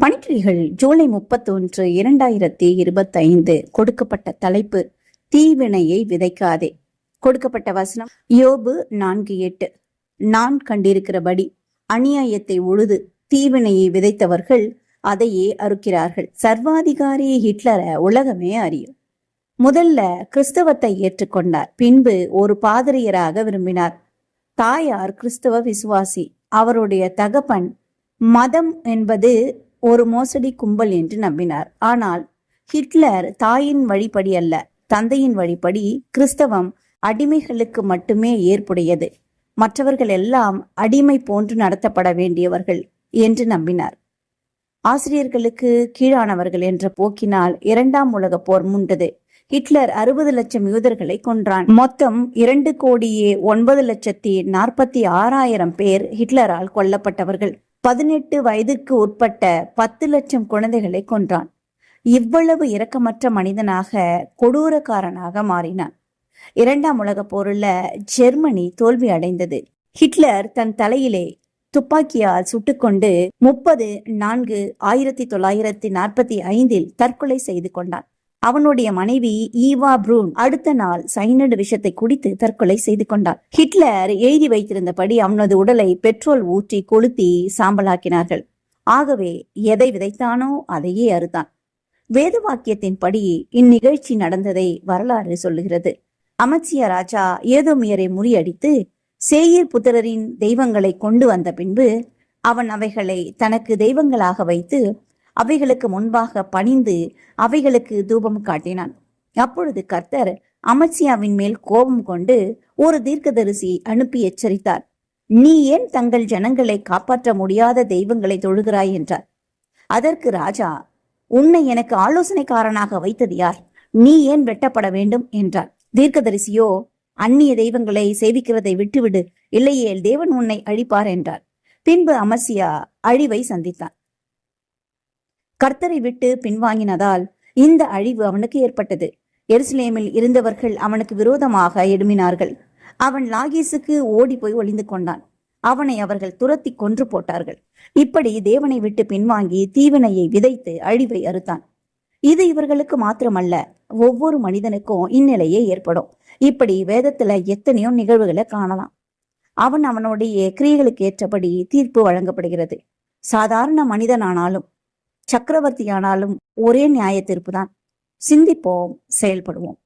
பணிக்கிழிகள் ஜூலை முப்பத்தொன்று இரண்டாயிரத்தி இருபத்தைந்து கொடுக்கப்பட்ட தலைப்பு தீவினையை விதைக்காதே. கொடுக்கப்பட்ட வசனம் யோபு நான்கு எட்டு. நான் கண்டிருக்கிறபடி அநியாயத்தை உழுது தீவினையை விதைத்தவர்கள் அதையே அறுக்கிறார்கள். சர்வாதிகாரி ஹிட்லரை உலகமே அறியும். முதல்ல கிறிஸ்தவத்தை ஏற்றுக்கொண்டார். பின்பு ஒரு பாதிரியராக விரும்பினார். தாயார் கிறிஸ்தவ விசுவாசி. அவருடைய தகப்பன் மதம் என்பது ஒரு மோசடி கும்பல் என்று நம்பினார். ஆனால் ஹிட்லர் தாயின் வழிப்படி அல்ல தந்தையின் வழிப்படி கிறிஸ்தவம் அடிமைகளுக்கு மட்டுமே ஏற்புடையது. மற்றவர்கள் எல்லாம் அடிமை போன்று நடத்தப்பட வேண்டியவர்கள் என்று நம்பினார். ஆசிரியர்களுக்கு கீழானவர்கள் என்ற போக்கினால் இரண்டாம் உலக போர் முண்டது. ஹிட்லர் அறுபது லட்சம் யூதர்களை கொன்றான். மொத்தம் இரண்டு கோடியே ஒன்பது லட்சத்தி நாற்பத்தி ஆறாயிரம் பேர் ஹிட்லரால் கொல்லப்பட்டவர்கள். பதினெட்டு வயதுக்கு உட்பட்ட பத்து லட்சம் குழந்தைகளை கொன்றான். இவ்வளவு இரக்கமற்ற மனிதனாக கொடூரக்காரனாக மாறினான். இரண்டாம் உலக போரில் ஜெர்மனி தோல்வி அடைந்தது. ஹிட்லர் தன் தலையிலே துப்பாக்கியால் சுட்டுக்கொண்டு முப்பது நான்கு ஆயிரத்தி தொள்ளாயிரத்தி நாற்பத்தி ஐந்தில் தற்கொலை செய்து கொண்டான். அவனுடைய மனைவி ஈவா ப்ரூன் அடுத்த நாள் சைனடு விஷத்தை குடித்து தற்கொலை செய்து கொண்டார் ஹிட்லர் எழுதி வைத்திருந்தபடி அவனது உடலை பெட்ரோல் ஊற்றி கொளுத்தி சாம்பலாக்கினார்கள். ஆகவே எதை விதைத்தானோ அதையே அறுத்தான். வேத வாக்கியத்தின்படி இந்நிகழ்ச்சி நடந்ததை வரலாறு சொல்லுகிறது. அமத்சிய ராஜா ஏதோமியரை முறியடித்து சேயீர் புத்திரரின் தெய்வங்களை கொண்டு வந்த பின்பு அவன் அவைகளை தனக்கு தெய்வங்களாக வைத்து அவைகளுக்கு முன்பாக பணிந்து அவைகளுக்கு தூபம் காட்டினான். அப்பொழுது கர்த்தர் அமத்சியாவின் மேல் கோபம் கொண்டு ஒரு தீர்க்கதரிசி அனுப்பி எச்சரித்தார். நீ ஏன் தங்கள் ஜனங்களை காப்பாற்ற முடியாத தெய்வங்களை தொழுகிறாய்? என்றார். அதற்கு ராஜா உன்னை எனக்கு ஆலோசனைக்காரனாக வைத்தது யார்? நீ ஏன் வெட்டப்பட வேண்டும்? என்றார். தீர்க்கதரிசியோ அந்நிய தெய்வங்களை சேவிக்கிறதை விட்டுவிடு. இல்லையேல் தேவன் உன்னை அழிப்பார் என்றார். பின்பு அமசியா அழிவை சந்தித்தான். கர்த்தரை விட்டு பின்வாங்கினதால் இந்த அழிவு அவனுக்கு ஏற்பட்டது. எருசலேமில் இருந்தவர்கள் அவனுக்கு விரோதமாக எழுமினார்கள் அவன் லாகீசுக்கு ஓடி போய் ஒளிந்து கொண்டான். அவனை அவர்கள் துரத்தி கொன்று போட்டார்கள். இப்படி தேவனை விட்டு பின்வாங்கி தீவினையை விதைத்து அழிவை அறுத்தான். இது இவர்களுக்கு மாத்திரமல்ல ஒவ்வொரு மனிதனுக்கும் இந்நிலையே ஏற்படும். இப்படி வேதத்துல எத்தனையோ நிகழ்வுகளை காணலாம். அவன் அவனுடைய கிரியைகளுக்கு ஏற்றபடி தீர்ப்பு வழங்கப்படுகிறது. சாதாரண மனிதனானாலும் சக்கரவர்த்தியானாலும் ஒரே நியாய தீர்ப்பு தான் சிந்திப்போம் செயல்படுவோம்.